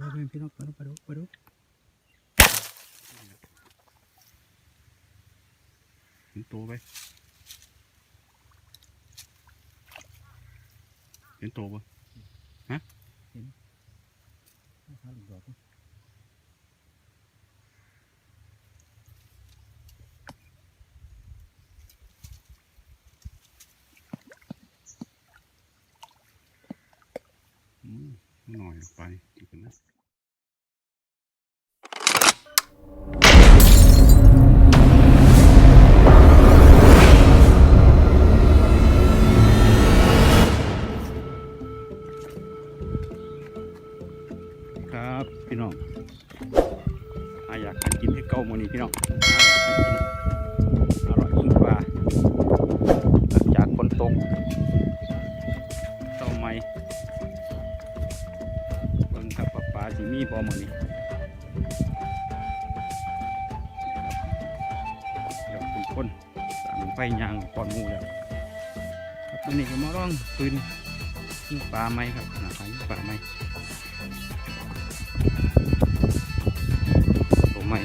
ดูเพื่อนพี่น้องไปดูไปดูไปดูเห็นตัวไปเห็นตัวปะฮะหาลูกดอกอืม หน่อยออกไปอีกนะครับพี่น้องอยากกินที่เก้าโมอนี้พี่น้อง คนสั่งไฟยางก่อนมูแล้วครับตัวนี้ก็มาลองปืนยิงปลาไหมครับหน้าตายิงปลาไหมตัวไหม่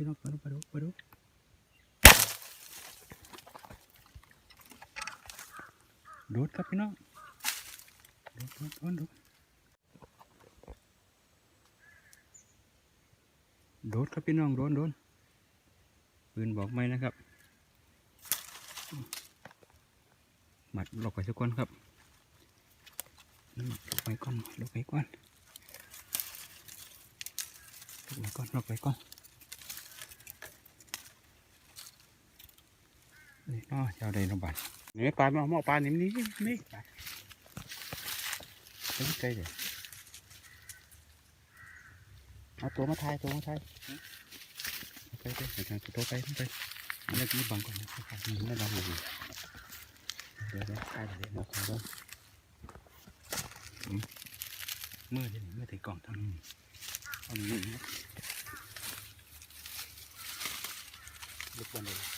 พี่น้องไปดูไปดูไปดูโดดครับพี่น้องโดนโดนโดดโดดครับพี่น้องโดนโดนปืนบอกไม่นะครับหมัดหลอกไปสักคนครับอืมหลอกไปก่อนหลอกไปก่อนหลอกไปก่อนหลอกไปก่อน นี่เนาะเจ้าใดโรงพยาบาลนี่ปลาเนาะหม้อปลานี่มนี่นี่ไปไกลเลยเอาตัวมาทายตัวมาทายไปไปไปทางตัวไปไปอันนี้ที่บังก่อนนะครับนี่ไม่ลองดูเดี๋ยวเดี๋ยวทายเดี๋ยวมาทายด้วยมือเดี๋ยวนี้มือถือกล่องทางนี้เอาหนึ่งนะลูกบอลเลย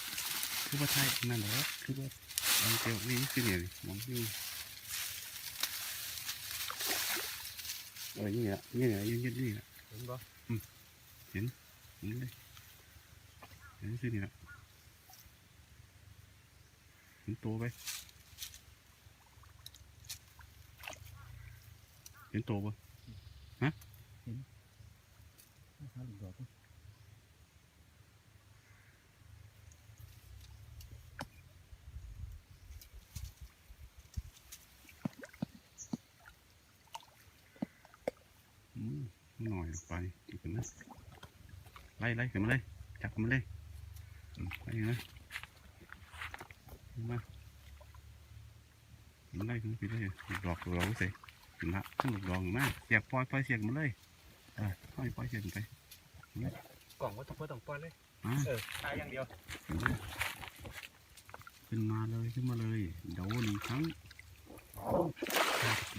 คือว่าทายนั่นแหละคือว่าบางเจ้านี่คือเนี่ยมองที่อะไรนี่อะนี่อะยืนยืนนี่อะเห็นบ่นี่เลยเห็นสินี่อะเห็นตัวไปเห็นตัวปะหาลูกดอกอืม หน่อยออกไปอีกนะไล่ไล่ขึ้นมาเลยจับขึ้นมาเลยอืมไปนะขึ้นมามันไล่ขึ้นไปเลยดอกตัวเราใส่ขึ้นมาขึ้นดอกมาเสียบปล่อยปล่อยเสียบมาเลยเออปล่อยปล่อยเสียบไปกล่องว่าต้องเพื่อต้องป้อนเลยอะเออตายอย่างเดียวขึ้นมาเลยขึ้นมาเลยโดนอีกครั้ง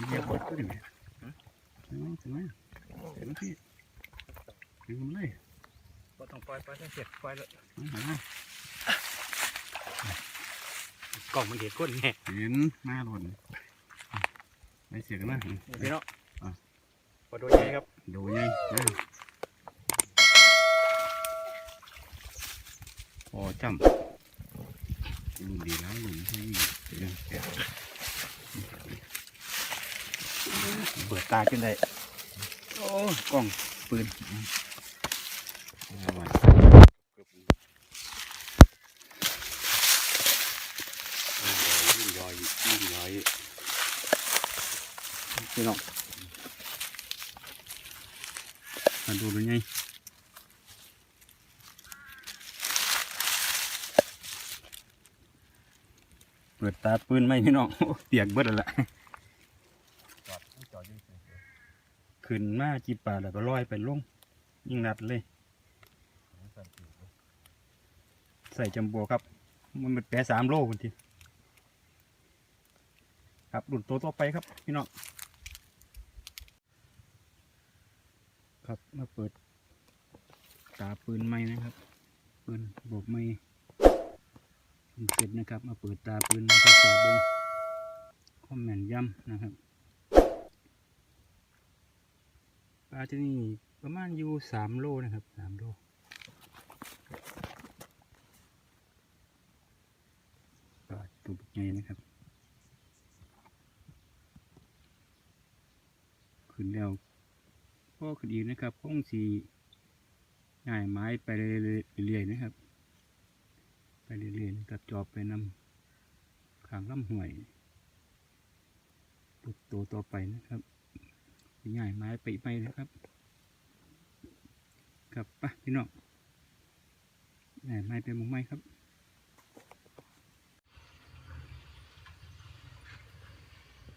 เรียบร้อยก็ดีไหมถึงไหมถึงไหมถึงพี่ถึงมาเลยว่าต้องปล่อยปล่อยต้องเสร็จปล่อยเลยมาหากล่องมันเห็นก้นแน่เห็นหน้าหล่นไม่เสียกันนะพี่เนาะอะพอโดนใหญ่ครับโดนยังนะพอจำลุงดีแล้วลุงให้ยิงเรื่องแก่เปิดตาขึ้นได้ โอ้กล่องปืนพี่น้องมาดูเป็นไงเปิดตาปืนไหมพี่น้องเปียกเบิดแล้วละ จอดจอดอยู่เฉย ขึ้นมาจีป่าแล้วก็ลอยไปลงยิ่งนัดเลยใส่จำบัวครับ มันเป็นแปะสามโลคนทีครับรุ่นตัวต่อไปครับ พี่น้องครับมาเปิดตาปืนไม้นะครับ ปืนโบกไม้เสร็จนะครับ มาเปิดตาปืนทดสอบเบิ้งคอมแมนต์ย่ำนะครับ ปลาที่นี่ประมาณอยู่สามโลนะครับสามโลปลาตัวใหญ่นะครับ ขึ้นแล้วก็ขึ้นอีกนะครับคงสีง่ายไม้ไปเรื่อยๆนะครับ ไปเรื่อยๆนะครับจอบไปนำขางล่ำห้วย ปุดโตต่อไปนะครับ ง่ายไม้ไปไปนะครับครับปะพี่น้องไม้ไปมุงไม้ครับ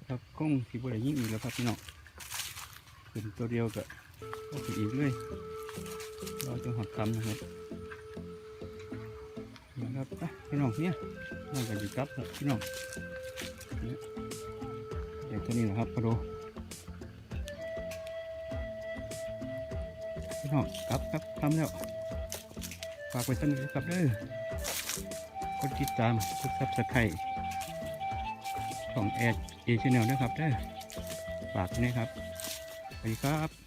ครับคงสีบริยิ่งอีกแล้วครับพี่น้องขึ้นตัวเดียวก็ก็ขึ้นอีกเลยเราจะหักคำนะครับนะครับอะพี่น้องเนี่ยน่าจะอยู่กับแล้วพี่น้องเดี๋ยวตัวนี้นะครับพอดู พี่น้องกลับครับทำแล้วฝากไว้สักนิดนะครับเด้อกดติดตามกดซับสไครต์ของแอดเอชแนลนะครับเด้อฝากด้วยนะครับสวัสดีครับ